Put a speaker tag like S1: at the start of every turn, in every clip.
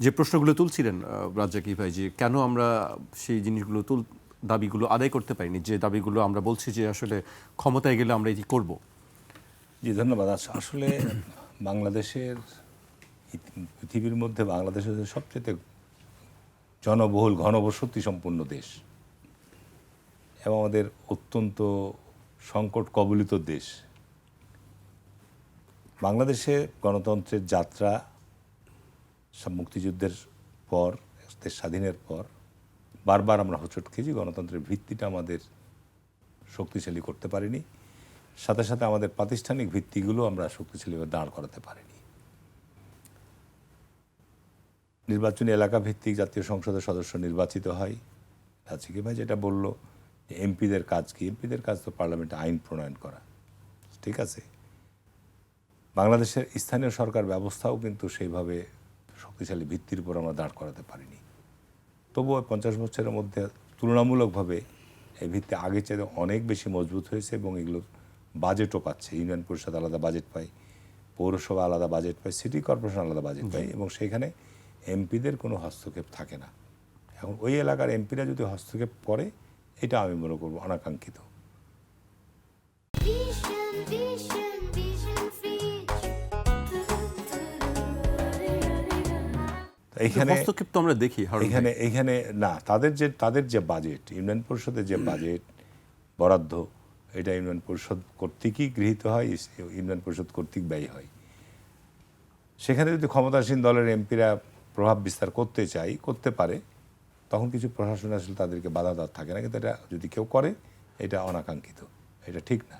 S1: যে প্রশ্নগুলো তুলছিলেন রাজ্জাকি ভাই যে কেন আমরা সেই জিনিসগুলো তুল, দাবিগুলো আদায় করতে পারিনি, যে দাবিগুলো আমরা বলছি যে আসলে ক্ষমতায় গেলে আমরা এটি করব।
S2: জি, ধন্যবাদ। আস- আসলে বাংলাদেশের পৃথিবীর মধ্যে বাংলাদেশ হচ্ছে সবচেয়ে জনবহুল ঘনবসতি সম্পন্ন দেশ এবং আমাদের অত্যন্ত সংকট কবলিত দেশ, বাংলাদেশে গণতন্ত্রের যাত্রা মুক্তিযুদ্ধের পর, দেশ স্বাধীনের পর, বারবার আমরা হোঁচট খেয়েছি, গণতন্ত্রের ভিত্তিটা আমাদের শক্তিশালী করতে পারিনি। সাথে সাথে আমাদের প্রাতিষ্ঠানিক ভিত্তিগুলো আমরা শক্তিশালীভাবে দাঁড় করাতে পারিনি। নির্বাচনী এলাকা ভিত্তিক জাতীয় সংসদের সদস্য নির্বাচিত হয়। রাজিকি ভাই যেটা বলল যে এমপিদের কাজ কি? এমপিদের কাজ তো পার্লামেন্টে আইন প্রণয়ন করা। ঠিক আছে। বাংলাদেশের স্থানীয় সরকার ব্যবস্থাও কিন্তু সেইভাবে শক্তিশালী ভিত্তির উপর আমরা দাঁড় করাতে পারিনি। তবুও পঞ্চাশ বছরের মধ্যে তুলনামূলকভাবে এই ভিত্তি আগের চাইতে অনেক বেশি মজবুত হয়েছে এবং এগুলোর বাজেটও পাচ্ছে। ইউনিয়ন পরিষদ আলাদা বাজেট পায় পৌরসভা আলাদা বাজেট পায় সিটি কর্পোরেশন আলাদা বাজেট পায় এবং সেখানে এমপিদের কোনো হস্তক্ষেপ থাকে না। এখন ওই এলাকার এমপিরা যদি হস্তক্ষেপ করে এটা আমি মনে করব অনাকাঙ্ক্ষিত। এইখানে
S1: হস্তক্ষেপ তো আমরা দেখি
S2: এখানে এখানে না তাদের যে তাদের যে বাজেট ইউনিয়ন পরিষদের যে বাজেট বরাদ্দ এটা ইউনিয়ন পরিষদ কর্তৃকই গৃহীত হয় ইউনিয়ন পরিষদ কর্তৃক ব্যয় হয়। সেখানে যদি ক্ষমতাসীন দলের এমপিরা প্রভাব বিস্তার করতে চাই করতে পারে তখন কিছু প্রশাসন আসলে তাদেরকে বাধা দেওয়ার থাকে না কিন্তু এটা যদি কেউ করে এটা অনাকাঙ্ক্ষিত এটা ঠিক না।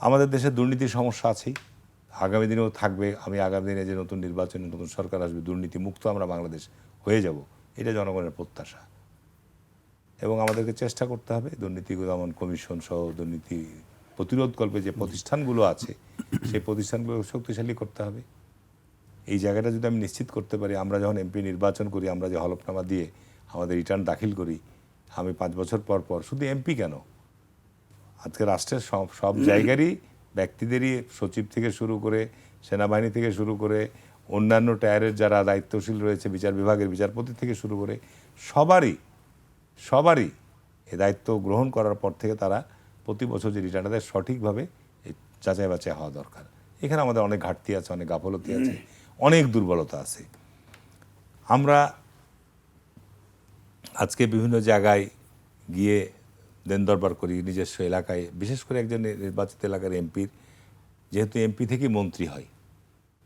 S2: আমাদের দেশে দুর্নীতির সমস্যা আছেই। আগামী দিনেও থাকবে, আমি আগামী দিনে যে নতুন নির্বাচনে নতুন সরকার আসবে দুর্নীতি মুক্ত আমরা বাংলাদেশ হয়ে যাব, এটা জনগণের প্রত্যাশা। এবং আমাদেরকে চেষ্টা করতে হবে, দুর্নীতি দমন কমিশন সহ দুর্নীতি প্রতিরোধ কল্পে যে প্রতিষ্ঠানগুলো আছে, সেই প্রতিষ্ঠানগুলো শক্তিশালী করতে হবে। এই জায়গাটা যদি আমি নিশ্চিত করতে পারি, আমরা যখন এমপি নির্বাচন করি, আমরা যে হলফনামা দিয়ে আমাদের রিটার্ন দাখিল করি, আমি পাঁচ বছর পর পর, শুধু এমপি কেন? আজকে রাষ্ট্রের সব সব জায়গারই ব্যক্তিদেরই সচিব থেকে শুরু করে, সেনাবাহিনী থেকে শুরু করে, অন্যান্য টায়ারের যারা দায়িত্বশীল রয়েছে, বিচার বিভাগের বিচারপতি থেকে শুরু করে, সবারই সবারই এ দায়িত্ব গ্রহণ করার পর থেকে তারা প্রতি বছর যে রিটার্নটা দেয়, সঠিকভাবে যাচাই বাছাই হওয়া দরকার। এখানে আমাদের অনেক ঘাটতি আছে, অনেক গাফলতি আছে, অনেক দুর্বলতা আছে। আমরা আজকে বিভিন্ন জায়গায় গিয়ে দেন দরবার করি নিজস্ব এলাকায় বিশেষ করে একজন নির্বাচিত এলাকার এমপির যেহেতু এমপি থেকেই মন্ত্রী হয়।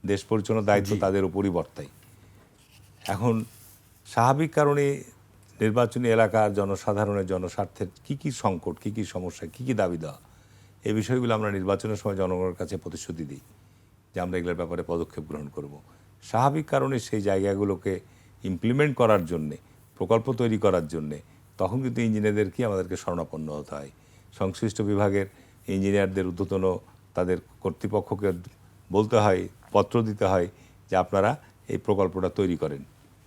S2: দেশ পরিচালনার দায়িত্ব তাদের উপরই বর্তায়। এখন স্বাভাবিক কারণে নির্বাচনী এলাকার জনসাধারণের জনস্বার্থের কি কি সংকট কি কি সমস্যা কি কি দাবি দেওয়া এই বিষয়গুলো আমরা নির্বাচনের সময় জনগণের কাছে প্রতিশ্রুতি দিই যে আমরা এগুলোর ব্যাপারে পদক্ষেপ গ্রহণ করব। স্বাভাবিক কারণে সেই জায়গাগুলোকে ইমপ্লিমেন্ট করার জন্যে প্রকল্প তৈরি করার জন্যে তখন কিন্তু ইঞ্জিনিয়ারদেরকে আমাদেরকে শরণাপন্ন হতে হয়? সংশ্লিষ্ট বিভাগের ইঞ্জিনিয়ারদের ঊর্ধ্বতন তাদের কর্তৃপক্ষকে বলতে হয় পত্র দিতে হয় যে আপনারা এই প্রকল্পটা তৈরি করেন।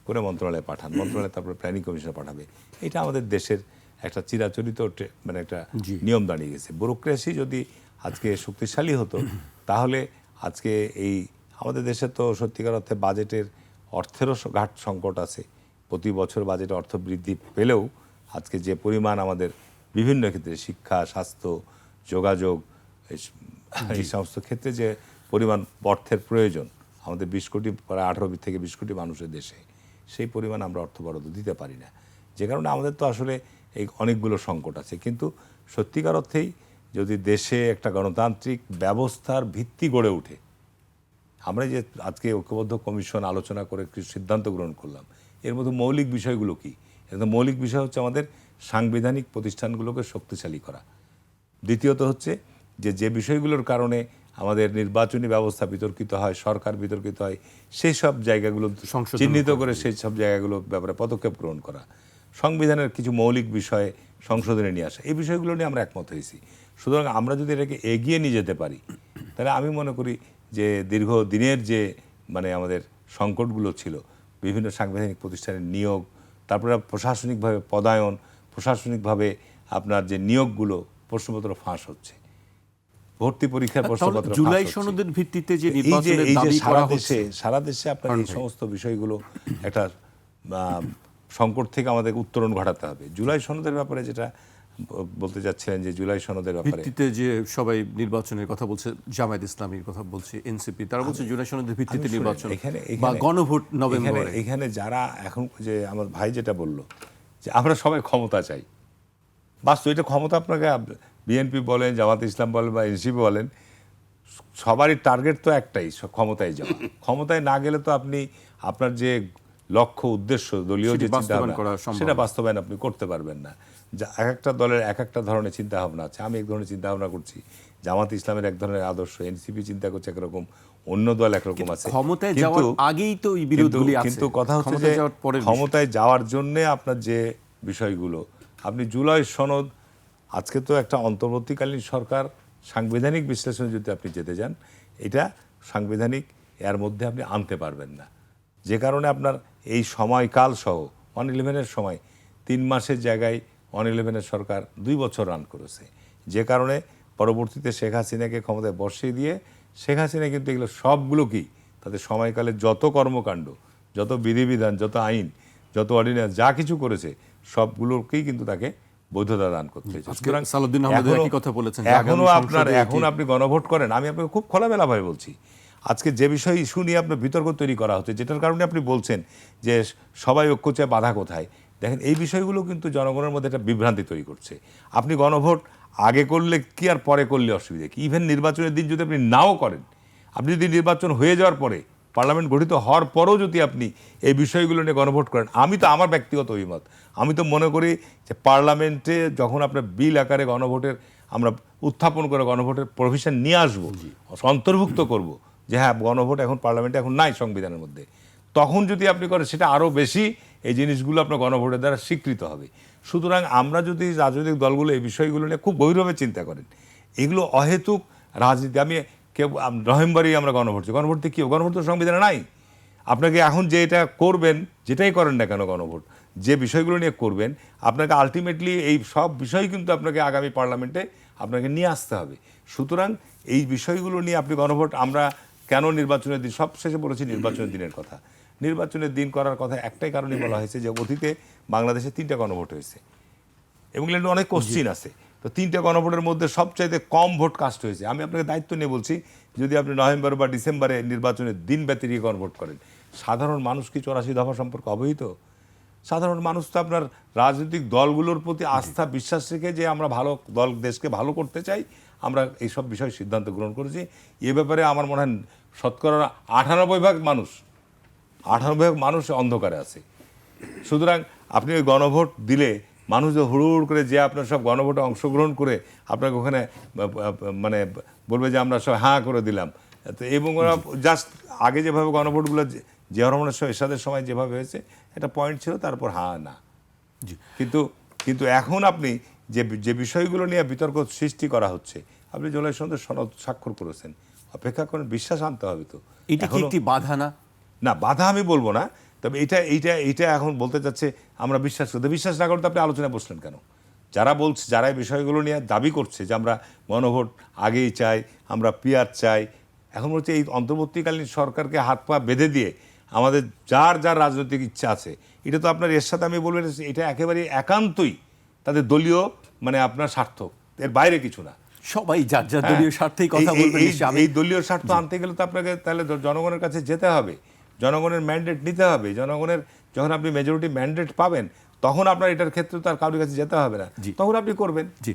S2: করে মন্ত্রণালয়ে পাঠান। মন্ত্রণালয় তারপরে প্ল্যানিং কমিশনে পাঠাবে। এটা আমাদের দেশের একটা চিরাচরিত মানে একটা নিয়ম দাঁড়িয়ে গেছে। ব্যুরোক্রেসি যদি আজকে শক্তিশালী হতো তাহলে আজকে এই আমাদের দেশে তো সত্যিকার অর্থে বাজেটের অর্থেরও ঘাট সংকট আছে। প্রতি বছর বাজেটে অর্থ বৃদ্ধি পেলেও আজকে যে পরিমাণ আমাদের বিভিন্ন ক্ষেত্রে শিক্ষা স্বাস্থ্য যোগাযোগ এই সমস্ত ক্ষেত্রে যে পরিমাণ অর্থের প্রয়োজন আমাদের বিশ কোটি প্রায় আঠারো থেকে বিশ কোটি মানুষের দেশে সেই পরিমাণ আমরা অর্থ বরাদ্দ দিতে পারি না। যে কারণে আমাদের তো আসলে এই অনেকগুলো সংকট আছে। কিন্তু সত্যিকার অর্থেই যদি দেশে একটা গণতান্ত্রিক ব্যবস্থার ভিত্তি গড়ে ওঠে আমরা যে আজকে ঐক্যবদ্ধ কমিশন আলোচনা করে কিছু সিদ্ধান্ত গ্রহণ করলাম এর মধ্যে মৌলিক বিষয়গুলো কি? মধ্যে মৌলিক বিষয় হচ্ছে আমাদের সাংবিধানিক প্রতিষ্ঠানগুলোকে শক্তিশালী করা। দ্বিতীয়ত হচ্ছে যে যে বিষয়গুলোর কারণে আমাদের নির্বাচনী ব্যবস্থা বিতর্কিত হয় সরকার বিতর্কিত হয় সেই সব জায়গাগুলো চিহ্নিত করে সেই সব জায়গাগুলো ব্যাপারে পদক্ষেপ গ্রহণ করা। সংবিধানের কিছু মৌলিক বিষয়ে সংশোধনে নিয়ে আসা এই বিষয়গুলো নিয়ে আমরা একমত হয়েছি। সুতরাং আমরা যদি এটাকে এগিয়ে নিয়ে যেতে পারি তাহলে আমি মনে করি যে দীর্ঘ দিনের যে মানে আমাদের সংকটগুলো ছিল বিভিন্ন সাংবিধানিক প্রতিষ্ঠানের নিয়োগ তারপরে প্রশাসনিকভাবে পদায়ন প্রশাসনিকভাবে আপনার যে নিয়োগগুলো প্রশ্নপত্র ফাঁস হচ্ছে ভর্তি পরীক্ষার প্রশ্নপত্র
S1: জুলাই। সনদের ভিত্তিতে যে নির্বাচনের দাবি
S2: সারা
S1: করা হচ্ছে
S2: দেশে সারা দেশে আপনার এই সমস্ত বিষয়গুলো একটা সংকট থেকে আমাদের উত্তরণ ঘটাতে হবে জুলাই সনদের ব্যাপারে যেটা বলতে চাচ্ছিলেন যে জুলাই সনদের ব্যাপারে।
S1: ভিত্তিতে যে সবাই নির্বাচনের কথা বলছে জামায়াত ইসলামীর কথা বলছে এনসিপি তারা বলছে জুলাই সনদের ভিত্তিতে নির্বাচন
S2: এখানে
S1: বা গণভোট নভেম্বরে
S2: এখানে যারা এখন যে আমার ভাই যেটা বলল যে আমরা সবাই ক্ষমতা চাই। বাস্তব এটা ক্ষমতা আপনাকে বিএনপি বলেন জামাত ইসলাম বলেন বা এনসিপি বলেন সবারই টার্গেট তো একটাই ক্ষমতায় যাওয়া। ক্ষমতায় না গেলে তো আপনি আপনার যে লক্ষ্য উদ্দেশ্য দলীয় যে চিন্তা সেটা বাস্তবায়ন আপনি করতে পারবেন না। যা এক একটা দলের এক একটা ধরনের চিন্তা ভাবনা আছে। আমি এক ধরনের চিন্তা ভাবনা করছি। জামাত ইসলামের এক ধরনের আদর্শ এনসিপি চিন্তা করছে একরকম অন্য দল একরকম আছে।
S1: ক্ষমতায় যাওয়ার আগেই তো এই বিরোধগুলি
S2: কিন্তু-
S1: আছে।
S2: কিন্তু কথা হচ্ছে যে। ক্ষমতায় যাওয়ার জন্য আপনার যে বিষয়গুলো আপনি জুলাই সনদ আজকে তো একটা অন্তর্বর্তীকালীন সরকার সাংবিধানিক বিশ্লেষণে যদি আপনি যেতে যান এটা সাংবিধানিক এর মধ্যে আপনি আনতে পারবেন না। যে কারণে আপনার এই সময়কাল সহ ওয়ান ইলেভেনের সময় তিন মাসের জায়গায় ওয়ান ইলেভেনের সরকার দুই বছর রান করেছে। যে কারণে পরবর্তীতে শেখ হাসিনাকে ক্ষমতায় বসিয়ে দিয়ে শেখ হাসিনা কিন্তু এগুলো সবগুলো কি তাদের সময়কালে যত কর্মকাণ্ড যত বিধিবিধান যত আইন যত অর্ডিন্যান্স যা কিছু করেছে সবগুলোকেই কিন্তু তাকে বৈধতা দান করতে
S1: আহমেদ
S2: এখনো- আপনার এখন আপনি গণভোট করেন। আমি আপনাকে খুব খোলামেলাভাবে বলছি আজকে যে বিষয় ইস্যু নিয়ে আপনার বিতর্ক তৈরি করা হচ্ছে যেটার কারণে আপনি বলছেন যে সবাই ঐক্য চায় বাধা কোথায়? দেখেন এই বিষয়গুলো কিন্তু জনগণের মধ্যে একটা বিভ্রান্তি তৈরি করছে। আপনি গণভোট আগে করলে কি আর পরে করলে অসুবিধা কি? ইভেন নির্বাচনের দিন যদি আপনি নাও করেন আপনি যদি নির্বাচন হয়ে যাওয়ার পরে পার্লামেন্ট গঠিত হওয়ার পরেও যদি আপনি এই বিষয়গুলো নিয়ে গণভোট করেন আমি তো আমার ব্যক্তিগত অভিমত। আমি তো মনে করি যে পার্লামেন্টে যখন আপনার বিল আকারে গণভোটের আমরা উত্থাপন করে গণভোটের প্রভিশন নিয়ে আসব অন্তর্ভুক্ত করব যে হ্যাঁ গণভোট এখন পার্লামেন্টে এখন নাই সংবিধানের মধ্যে। তখন যদি আপনি করেন, সেটা আরও বেশি এই জিনিসগুলো আপনার গণভোটের দ্বারা স্বীকৃত হবে সুতরাং আমরা যদি রাজনৈতিক দলগুলো এই বিষয়গুলো নিয়ে খুব গভীরভাবে চিন্তা করেন, এগুলো অহেতুক রাজনীতি আমি কেউ নভেম্বরেই আমরা গণভোট। গণভোটে কি? গণভোট তো সংবিধানে নাই আপনাকে এখন যে এটা করবেন, যেটাই করেন না কেন গণভোট, যে বিষয়গুলো নিয়ে করবেন, আপনাকে আলটিমেটলি এই সব বিষয় কিন্তু আপনাকে আগামী পার্লামেন্টে আপনাকে নিয়ে আসতে হবে সুতরাং এই বিষয়গুলো নিয়ে আপনি গণভোট, আমরা কেন নির্বাচনের দিন? সব শেষে বলেছি নির্বাচনের দিনের কথা। নির্বাচনের দিন করার কথা একটাই কারণে বলা হয়েছে যে অতীতে বাংলাদেশে তিনটা গণভোট হয়েছে। এবং এগুলো অনেক কোশ্চিন আছে। তো তিনটে গণভোটের মধ্যে সবচাইতে কম ভোট কাস্ট হয়েছে। আমি আপনাকে দায়িত্ব নিয়ে বলছি যদি আপনি নভেম্বর বা ডিসেম্বরে নির্বাচনের দিন ব্যতিরিক গণভোট করেন সাধারণ মানুষ কি চৌরাশি দফা সম্পর্কে অবহিত? সাধারণ মানুষ তো আপনার রাজনৈতিক দলগুলোর প্রতি আস্থা বিশ্বাস রেখে যে আমরা ভালো দল দেশকে ভালো করতে চাই আমরা এইসব বিষয়ে সিদ্ধান্ত গ্রহণ করেছি। এ ব্যাপারে আমার মনে হয় শতকরা আঠানব্বই ভাগ মানুষ আঠানব্বই ভাগ মানুষ অন্ধকারে আছে। সুতরাং আপনি ওই গণভোট দিলে মানুষ যে হুড়ু হুড় করে যে আপনার সব গণভোটে অংশগ্রহণ করে আপনাকে ওখানে মানে বলবে যে আমরা সব হাঁ করে দিলাম। তো এবং ওরা জাস্ট আগে যেভাবে গণভোটগুলো যে- জিয়া রহমানের সময় এরশাদের সময় যেভাবে হয়েছে একটা পয়েন্ট ছিল তারপর হ্যাঁ না। কিন্তু কিন্তু এখন আপনি যে যে বিষয়গুলো নিয়ে বিতর্ক সৃষ্টি করা হচ্ছে আপনি জুলাই সনদের সনদ স্বাক্ষর করেছেন। অপেক্ষা করেন বিশ্বাস আনতে হবে তো।
S1: এটা কি একটি বাধা না?
S2: না বাধা আমি বলব না তবে এটা এইটা এইটা এখন বলতে চাচ্ছে আমরা বিশ্বাস করতে বিশ্বাস না করতে আপনি আলোচনায় বসলেন কেন? যারা বলছে যারা এই বিষয়গুলো নিয়ে দাবি করছে যে আমরা গণভোট আগেই চাই আমরা পিয়ার চাই এখন বলছে এই অন্তর্বর্তীকালীন সরকারকে হাত পা বেঁধে দিয়ে আমাদের যার যার রাজনৈতিক ইচ্ছা আছে এটা তো আপনার এর সাথে আমি বলব এটা- এটা একেবারে একান্তই তাদের দলীয় মানে আপনার স্বার্থ। এর বাইরে কিছু না।
S1: সবাই যার যার দলীয়
S2: হ্যাঁ।
S1: স্বার্থেই কথা বলবেন
S2: এই- দলীয় স্বার্থ আনতে গেলে তো আপনাকে তাহলে জনগণের কাছে যেতে হবে। জনগণের ম্যান্ডেট নিতে হবে। জনগণের যখন আপনি মেজরিটি ম্যান্ডেট পাবেন তখন আপনার এটার ক্ষেত্রে তার কারোর কাছে যেতে হবে না। তখন আপনি করবেন।
S1: জি।